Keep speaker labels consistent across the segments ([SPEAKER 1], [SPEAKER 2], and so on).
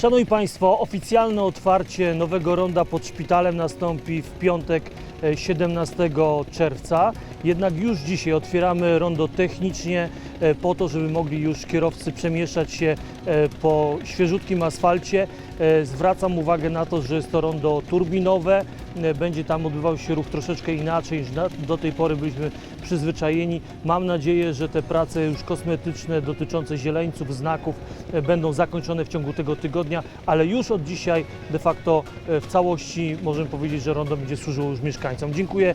[SPEAKER 1] Szanowni Państwo, oficjalne otwarcie nowego ronda pod szpitalem nastąpi w piątek e, 17 czerwca. Jednak już dzisiaj otwieramy rondo technicznie e, po to, żeby mogli już kierowcy przemieszczać się e, po świeżutkim asfalcie. E, Zwracam uwagę na to, że jest to rondo turbinowe. E, Będzie tam odbywał się ruch troszeczkę inaczej niż do tej pory byliśmy przyzwyczajeni. Mam nadzieję, że te prace już kosmetyczne dotyczące zieleńców, znaków e, będą zakończone w ciągu tego tygodnia, ale już od dzisiaj de facto e, w całości możemy powiedzieć, że rondo będzie służyło już mieszkańcom. Dziękuję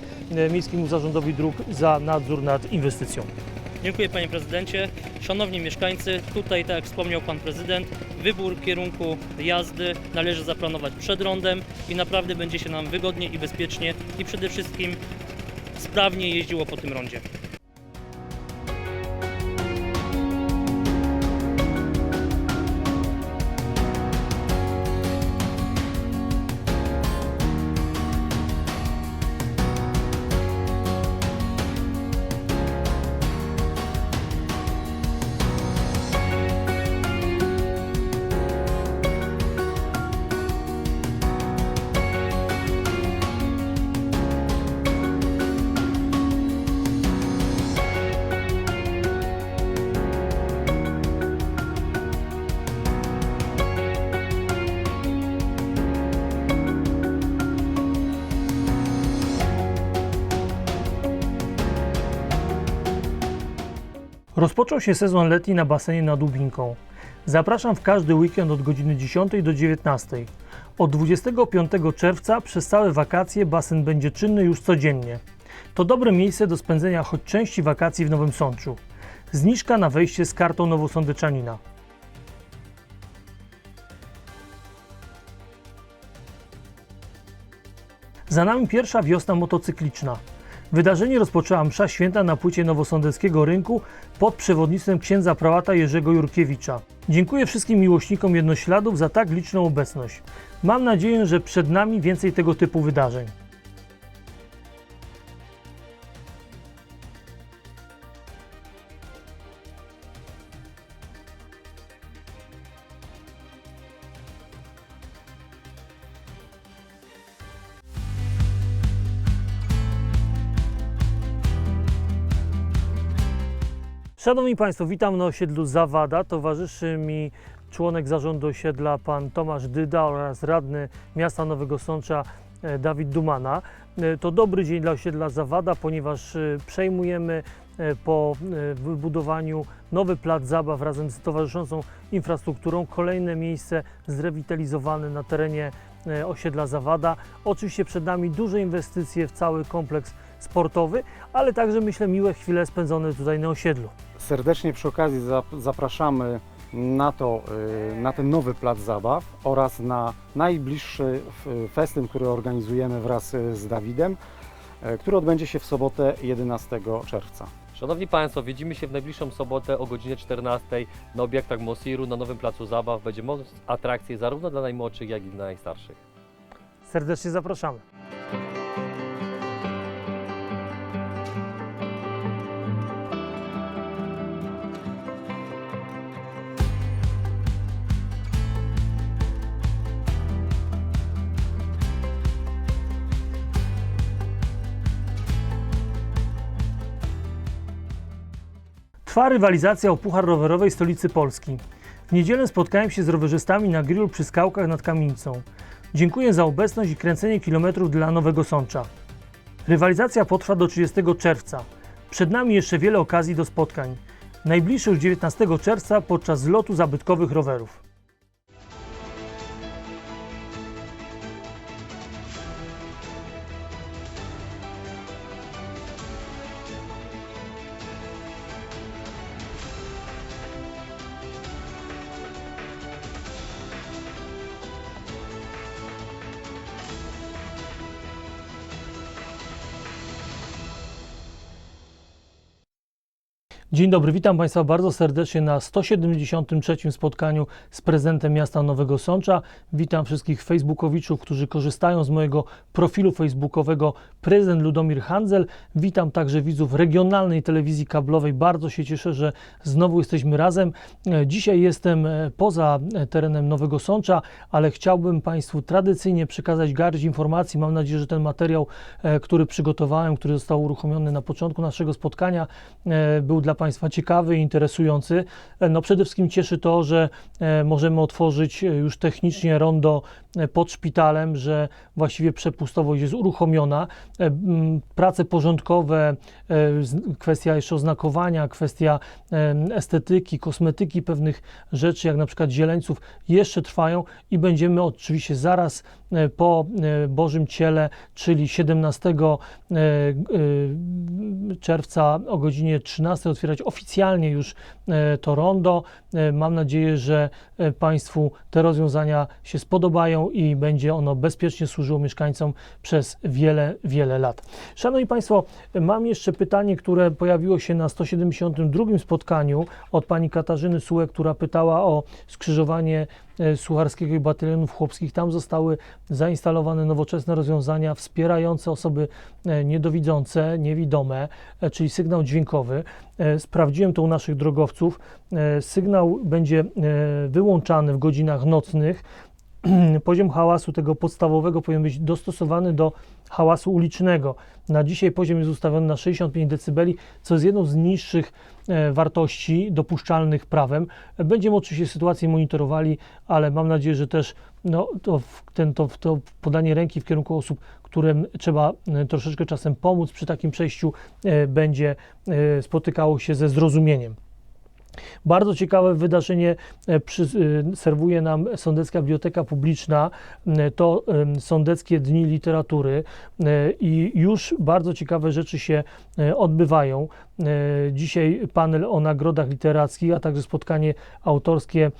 [SPEAKER 1] Miejskiemu Zarządowi Dróg za nadzór nad inwestycją.
[SPEAKER 2] Dziękuję panie prezydencie. Szanowni mieszkańcy, tutaj tak jak wspomniał pan prezydent, wybór kierunku jazdy należy zaplanować przed rondem i naprawdę będzie się nam wygodnie i bezpiecznie i przede wszystkim sprawnie jeździło po tym rondzie.
[SPEAKER 1] Rozpoczął się sezon letni na basenie nad Dubinką. Zapraszam w każdy weekend od godziny 10 do 19. Od 25 czerwca przez całe wakacje basen będzie czynny już codziennie. To dobre miejsce do spędzenia choć części wakacji w Nowym Sączu. Zniżka na wejście z kartą nowosądeczanina. Za nami pierwsza wiosna motocykliczna. Wydarzenie rozpoczęła msza święta na płycie Nowosądeckiego Rynku pod przewodnictwem księdza prałata Jerzego Jurkiewicza. Dziękuję wszystkim miłośnikom jednośladów za tak liczną obecność. Mam nadzieję, że przed nami więcej tego typu wydarzeń. Szanowni Państwo, witam na osiedlu Zawada. Towarzyszy mi członek zarządu osiedla pan Tomasz Dyda oraz radny miasta Nowego Sącza e, Dawid Dumana. E, To dobry dzień dla osiedla Zawada, ponieważ e, przejmujemy po wybudowaniu nowy plac zabaw razem z towarzyszącą infrastrukturą. Kolejne miejsce zrewitalizowane na terenie osiedla Zawada. Oczywiście przed nami duże inwestycje w cały kompleks sportowy, ale także myślę miłe chwile spędzone tutaj na osiedlu.
[SPEAKER 3] Serdecznie przy okazji zap- zapraszamy na, to, y, na ten nowy plac zabaw oraz na najbliższy festyn, który organizujemy wraz y, z Dawidem, y, który odbędzie się w sobotę 11 czerwca.
[SPEAKER 4] Szanowni Państwo, widzimy się w najbliższą sobotę o godzinie 14 na obiektach Mosiru na nowym placu zabaw. Będzie moc atrakcji zarówno dla najmłodszych, jak i dla najstarszych.
[SPEAKER 1] Serdecznie zapraszamy. Trwa rywalizacja o Puchar Rowerowej stolicy Polski. W niedzielę spotkałem się z rowerzystami na grillu przy skałkach nad Kamienicą. Dziękuję za obecność i kręcenie kilometrów dla Nowego Sącza. Rywalizacja potrwa do 30 czerwca. Przed nami jeszcze wiele okazji do spotkań. Najbliższy już 19 czerwca podczas zlotu zabytkowych rowerów. Dzień dobry, witam Państwa bardzo serdecznie na 173. spotkaniu z prezydentem miasta Nowego Sącza. Witam wszystkich facebookowiczów, którzy korzystają z mojego profilu facebookowego prezydent Ludomir Handzel. Witam także widzów regionalnej telewizji kablowej. Bardzo się cieszę, że znowu jesteśmy razem. E, Dzisiaj jestem e, poza e, terenem Nowego Sącza, ale chciałbym Państwu tradycyjnie przekazać garść informacji. Mam nadzieję, że ten materiał, który przygotowałem, który został uruchomiony na początku naszego spotkania, był dla Państwa ciekawy i interesujący. E, No przede wszystkim cieszy to, że e, możemy otworzyć e, już technicznie rondo pod szpitalem, że właściwie przepustowość jest uruchomiona. Prace porządkowe, kwestia jeszcze oznakowania, kwestia estetyki, kosmetyki pewnych rzeczy, jak na przykład zieleńców, jeszcze trwają i będziemy oczywiście zaraz po Bożym Ciele, czyli 17 e, e, czerwca o godzinie 13 otwierać oficjalnie już e, to rondo. E, Mam nadzieję, że e, Państwu te rozwiązania się spodobają i będzie ono bezpiecznie służyło mieszkańcom przez wiele, wiele lat. Szanowni Państwo, mam jeszcze pytanie, które pojawiło się na 172 spotkaniu od pani Katarzyny Sułek, która pytała o skrzyżowanie Sucharskiego i Batalionów Chłopskich. Tam zostały zainstalowane nowoczesne rozwiązania wspierające osoby niedowidzące, niewidome, czyli sygnał dźwiękowy. E, Sprawdziłem to u naszych drogowców. E, Sygnał będzie e, wyłączany w godzinach nocnych. Poziom hałasu tego podstawowego powinien być dostosowany do hałasu ulicznego. Na dzisiaj poziom jest ustawiony na 65 dB, co jest jedną z niższych e, wartości dopuszczalnych prawem. Będziemy oczywiście sytuację monitorowali, ale mam nadzieję, że też no, to, ten, to, to podanie ręki w kierunku osób, którym trzeba e, troszeczkę czasem pomóc przy takim przejściu, e, będzie spotykało się ze zrozumieniem. Bardzo ciekawe wydarzenie e, e, serwuje nam Sądecka Biblioteka Publiczna. E, To Sądeckie Dni Literatury i już bardzo ciekawe rzeczy się odbywają. Dzisiaj panel o nagrodach literackich, a także spotkanie autorskie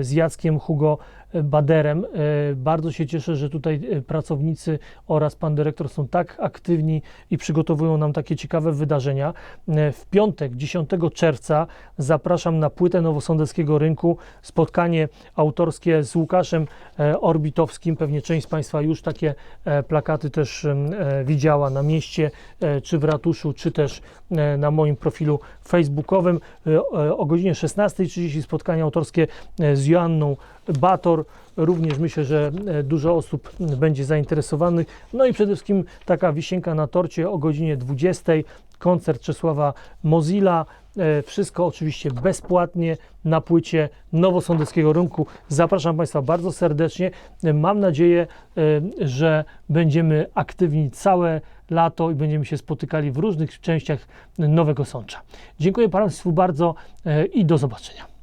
[SPEAKER 1] z Jackiem Hugo Baderem. E, Bardzo się cieszę, że tutaj e, pracownicy oraz pan dyrektor są tak aktywni i przygotowują nam takie ciekawe wydarzenia. E, W piątek, 10 czerwca, zapraszam na płytę Nowosądeckiego Rynku. Spotkanie autorskie z Łukaszem Orbitowskim. Pewnie część z Państwa już takie plakaty też widziała na mieście, czy w ratuszu, czy też na moim profilu facebookowym. O godzinie 16.30 spotkanie autorskie z Joanną Bator. Również myślę, że e, dużo osób będzie zainteresowanych. No i przede wszystkim taka wisienka na torcie o godzinie 20. Koncert Czesława Mozilla. E, Wszystko oczywiście bezpłatnie na płycie Nowosądeckiego Rynku. Zapraszam Państwa bardzo serdecznie. E, Mam nadzieję, że będziemy aktywni całe lato i będziemy się spotykali w różnych częściach Nowego Sącza. Dziękuję Państwu bardzo i do zobaczenia.